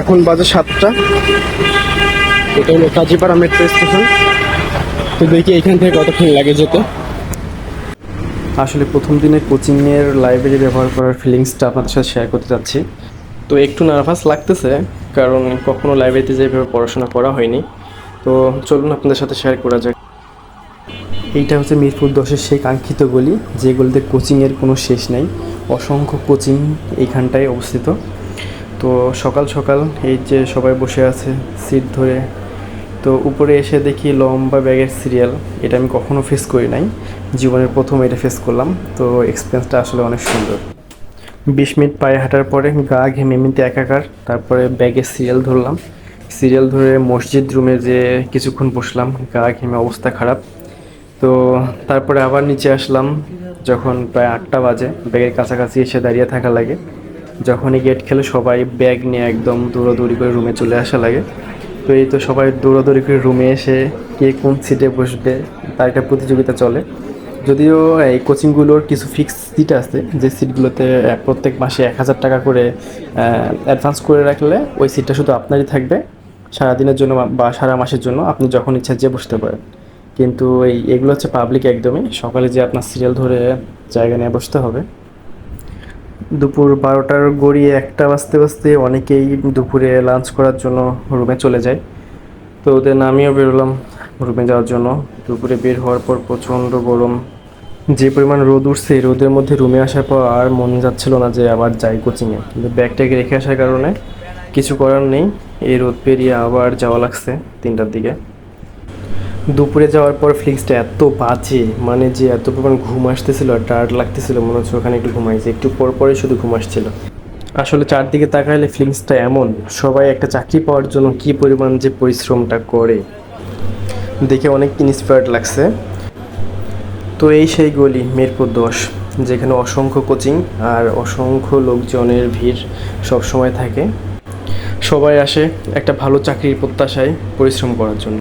এখন বাজে সাতটা। এটা হলো কাজীপাড়া মেট্রো স্টেশন তো দেখি এখান থেকে কতক্ষণ লাগে যেতে। আসলে প্রথম দিনে কোচিংয়ের লাইব্রেরি ব্যবহার করার ফিলিংসটা আপনাদের সাথে শেয়ার করতে চাচ্ছি। তো একটু নার্ভাস লাগতেছে, কারণ কখনো লাইব্রেরিতে যেভাবে পড়াশোনা করা হয়নি। তো চলুন আপনাদের সাথে শেয়ার করা যাক। এইটা হচ্ছে মিরপুর দশের সেই কাঙ্ক্ষিত গলি, যে কোচিংয়ের কোনো শেষ নাই। অসংখ্য কোচিং এইখানটায় অবস্থিত। তো সকাল সকাল এই যে সবাই বসে আছে সিট ধরে, তো উপরে এসে দেখি লম্বা ব্যাগের সিরিয়াল, এটা আমি কখনো ফেস করি নাই। জীবনের প্রথম এটা ফেস করলাম, তো এক্সপিরিয়েন্সটা আসলে অনেক সুন্দর। বিশ মিনিট পায়ে হাঁটার পরে গা ঘেমে এমনিতে একাকার, তারপরে ব্যাগের সিরিয়াল ধরলাম। সিরিয়াল ধরে মসজিদ রুমে যে কিছুক্ষণ বসলাম, গা ঘেমে অবস্থা খারাপ। তো তারপরে আবার নিচে আসলাম, যখন প্রায় আটটা বাজে, ব্যাগের কাছাকাছি এসে দাঁড়িয়ে থাকা লাগে। যখনই গেট খেলে সবাই ব্যাগ নিয়ে একদম দৌড়াদৌড়ি করে রুমে চলে আসা লাগে। তো এই তো সবাই দৌড়াদৌড়ি করে রুমে এসে কে কোন সিটে বসবে, তার একটা প্রতিযোগিতা চলে। যদিও এই কোচিংগুলোর কিছু ফিক্স সিট আছে, যে সিটগুলোতে প্রত্যেক মাসে এক হাজার টাকা করে অ্যাডভান্স করে রাখলে ওই সিটটা শুধু আপনারই থাকবে। সারাদিনের জন্য বা- সারা মাসের জন্য আপনি যখন ইচ্ছা যে বসতে পারেন। কিন্তু এই, এগুলো হচ্ছে পাবলিক একদমই। সকালে যে আপনার সিরিয়াল ধরে জায়গা নিয়ে বসতে হবে। দুপুর বারোটার গড়িয়ে একটা বাজতে বাজতে অনেকেই দুপুরে লাঞ্চ করার জন্য রুমে চলে যায়। তো ওদের আমিও বেরোলাম রুমে যাওয়ার জন্য। দুপুরে বের হওয়ার পর প্রচণ্ড গরম। যে পরিমাণ রোদ উঠছে রোদের মধ্যে রুমে আসার পর আর মন যাচ্ছিল না যে আবার যাই কোচিংয়ে কিন্তু ব্যাগটাকে রেখে আসার কারণে কিছু করার নেই। এই রোদ পেরিয়ে আবার যাওয়া লাগছে তিনটার দিকে। দুপুরে যাওয়ার পর ফ্লিক্সটা এত বাজে মানে যে এত পরিমাণ ঘুম আসতেছিল আর টায়ার্ড লাগতেছিল, মনে হচ্ছে ওখানে একটু ঘুমাইছে, একটু পর পরে শুধু ঘুম আসছিল। আসলে চারদিকে তাকাইলে ফিলিংসটা এমন, সবাই একটা চাকরি পাওয়ার জন্য কি পরিমাণ যে পরিশ্রমটা করে। দেখে অনেক ইন্সপায়ার্ড লাগছে। তো এই সেই গলি, মিরপুর দশ, যেখানে অসংখ্য কোচিং আর অসংখ্য লোকজনের ভিড় সব সময় থাকে। সবাই আসে একটা ভালো চাকরির প্রত্যাশায় পরিশ্রম করার জন্য।